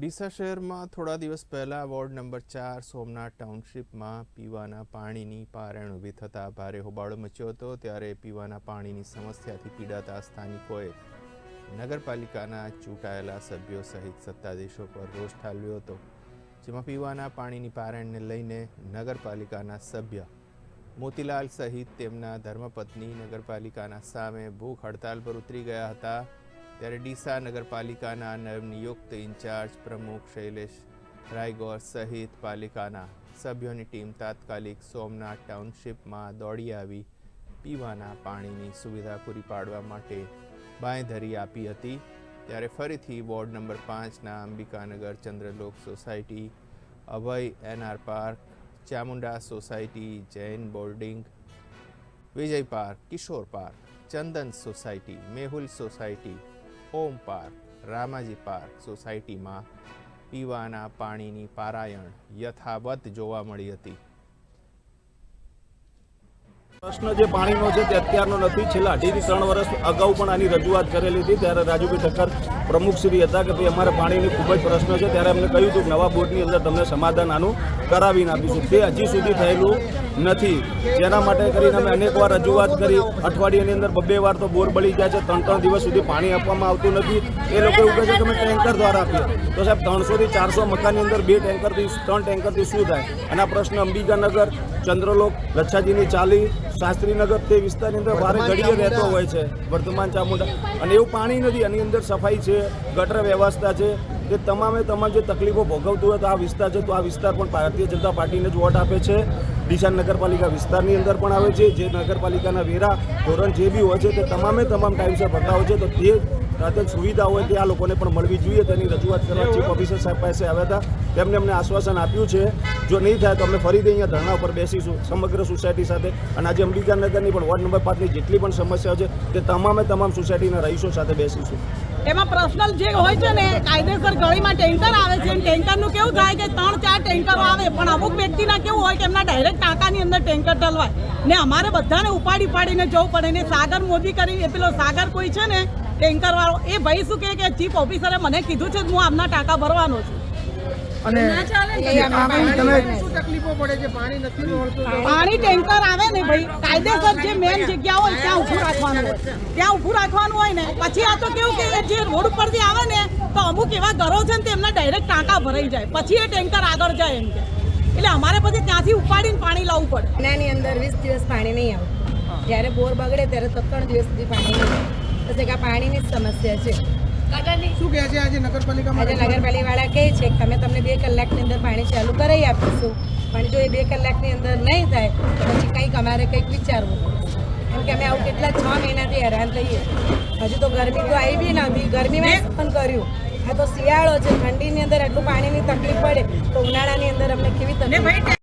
ડીસા શહેરમાં થોડા દિવસ પહેલાં વોર્ડ નંબર ચાર સોમનાથ ટાઉનશીપમાં પીવાના પાણીની પારણ ઊભી થતાં ભારે હોબાળો મચ્યો હતો ત્યારે પીવાના પાણીની સમસ્યાથી પીડાતા સ્થાનિકોએ નગરપાલિકાના ચૂંટાયેલા સભ્યો સહિત સત્તાધીશો પર રોષ ઠાલવ્યો હતો, જેમાં પીવાના પાણીની પારણને લઈને નગરપાલિકાના સભ્ય મોતીલાલ સહિત તેમના ધર્મપત્ની નગરપાલિકાના સામે ભૂખ હડતાલ પર ઉતરી ગયા હતા. ત્યારે ડીસા નગરપાલિકાના નવનિયુક્ત ઇન્ચાર્જ પ્રમુખ શૈલેષ રાયગોર સહિત પાલિકાના સભ્યોની ટીમ તાત્કાલિક સોમનાથ ટાઉનશીપમાં દોડી આવી, પીવાના પાણીની સુવિધા પૂરી પાડવા માટે બાંયધરી આપી હતી. ત્યારે ફરીથી વોર્ડ નંબર પાંચના Ambikanagar Chandralok society, Abhay NR park, Chamunda society, Jain boarding, Vijay park, Kishor park, Chandan society, Mehul society Om park Ramaji park સોસાયટીમાં પીવાના પાણીની પારાયણ યથાવત જોવા મળી હતી. પ્રશ્ન જે પાણીનો છે તે અત્યારનો નથી. છેલ્લા અઢીથી ત્રણ વર્ષ અગાઉ પણ આની રજૂઆત કરેલી હતી. ત્યારે રાજુભાઈ ઠક્કર પ્રમુખશ્રી હતા કે ભાઈ, અમારે પાણીની ખૂબ જ પ્રશ્ન છે. ત્યારે અમને કહ્યું હતું કે નવા બોર્ડની અંદર તમને સમાધાન આનું કરાવીને આપીશું. તે હજી સુધી થયેલું નથી. જેના માટે કરીને અમે અનેકવાર રજૂઆત કરી. અઠવાડિયાની અંદર બબ્બે વાર તો બોર બળી જાય છે. ત્રણ ત્રણ દિવસ સુધી પાણી આપવામાં આવતું નથી. એ લોકો એવું કહે છે કે અમે ટેન્કર દ્વારા આપીએ. તો સાહેબ, ત્રણસોથી ચારસો મકાનની અંદર બે ટેન્કરથી, ત્રણ ટેન્કરથી શું થાય? અને આ પ્રશ્ન અંબિકાનગર ચંદ્રલોક લચ્છાજીની ચાલી શાસ્ત્રીનગર તે વિસ્તારની અંદર ભારે ઘડીએ રહેતો હોય છે વર્તમાન ચામુંડા. અને એવું પાણી નથી એની અંદર સફાઈ છે ગટર વ્યવસ્થા છે તે તમામે તમામ જે તકલીફો ભોગવતું હોય તો આ વિસ્તાર છે તો આ વિસ્તાર પણ ભારતીય જનતા પાર્ટીને જ વોટ આપે છે. ડીસા નગરપાલિકા વિસ્તારની અંદર પણ આવે છે જે નગરપાલિકાના વેરા ધોરણ જે બી હોય છે તે તમામે તમામ ટાઈમસર ભરતા હોય છે તો તે રાતે સુવિધા હોય તે આ લોકોને પણ મળવી જોઈએ. તેની રજૂઆત કરવા ચીફ ઓફિસર સાહેબ પાસે આવ્યા હતા. તેમને અમને આશ્વાસન આપ્યું છે. જો નહીં થાય તો અમે ફરીથી અહીંયા ધરણા ઉપર બેસીશું સમગ્ર સોસાયટી સાથે. અને આજે અંબિકાનગરની પણ વોર્ડ નંબર પાંચની જેટલી પણ સમસ્યાઓ છે તે તમામે તમામ સોસાયટીના રહીશો સાથે બેસીશું. એમાં પર્સનલ જે હોય છે ને, કાયદેસર ગળીમાં ટેન્કર આવે છે. ટેન્કરનું કેવું થાય કે ત્રણ, ચાર ટેન્કરો આવે, પણ અમુક વ્યક્તિના કેવું હોય કે એમના ડાયરેક્ટ ટાંકાની અંદર ટેન્કર ઠલવાય ને અમારે બધાને ઉપાડી ઉપાડીને જવું પડે ને સાગર મોદી કરી પેલો સાગર કોઈ છે ને ટેન્કર વાળો એ ભાઈ શું કહે કે ચીફ ઓફિસરે મને કીધું છે હું આમના ટાંકા ભરવાનો છું. અને શું તકલીફો પડે છે? પાણી નથી મળતું તો. પાણી ટેન્કર આવે ને ભાઈ કાયદેસર જે મેન જગ્યા હોય ત્યાં ઊભું રાખવાનું હોય. ત્યાં ઊભું રાખવાનું હોય ને પછી આ તો કેવું કે જે રોડ ઉપરથી આવે ને તો અમુક એવા ઘરો છે ને તેમના ડાયરેક્ટ ટાંકા ભરાઈ જાય. પછી એ ટેન્કર આગળ જાય એમ કે. એટલે અમારે પછી ત્યાંથી ઉપાડીને પાણી લાવવું પડે. મહિનાની અંદર વીસ દિવસ પાણી નહીં આવે. જ્યારે બોર બગડે ત્યારે સત્તર દિવસ સુધી પાણી નહીં આવે. તો કે આ પાણીની જ સમસ્યા છે. શું કહે છે આજે નગરપાલિકામાં આજે નગરપાલિકાવાળા કહે છે કે અમે તમને બે કલાકની અંદર પાણી ચાલુ કરાવી આપીશું. પણ જો એ બે કલાકની અંદર નહીં થાય તો પછી કંઈક અમારે કંઈક વિચારવું કેમ કે અમે આવું કેટલા છ મહિનાથી હેરાન થઈએ. હજુ તો ગરમી તો આવી બી નથી ગરમીમાં પણ કર્યું. આ તો શિયાળો છે. ઠંડીની અંદર આટલું પાણીની તકલીફ પડે તો ઉનાળાની અંદર અમને કેવી તકલીફ?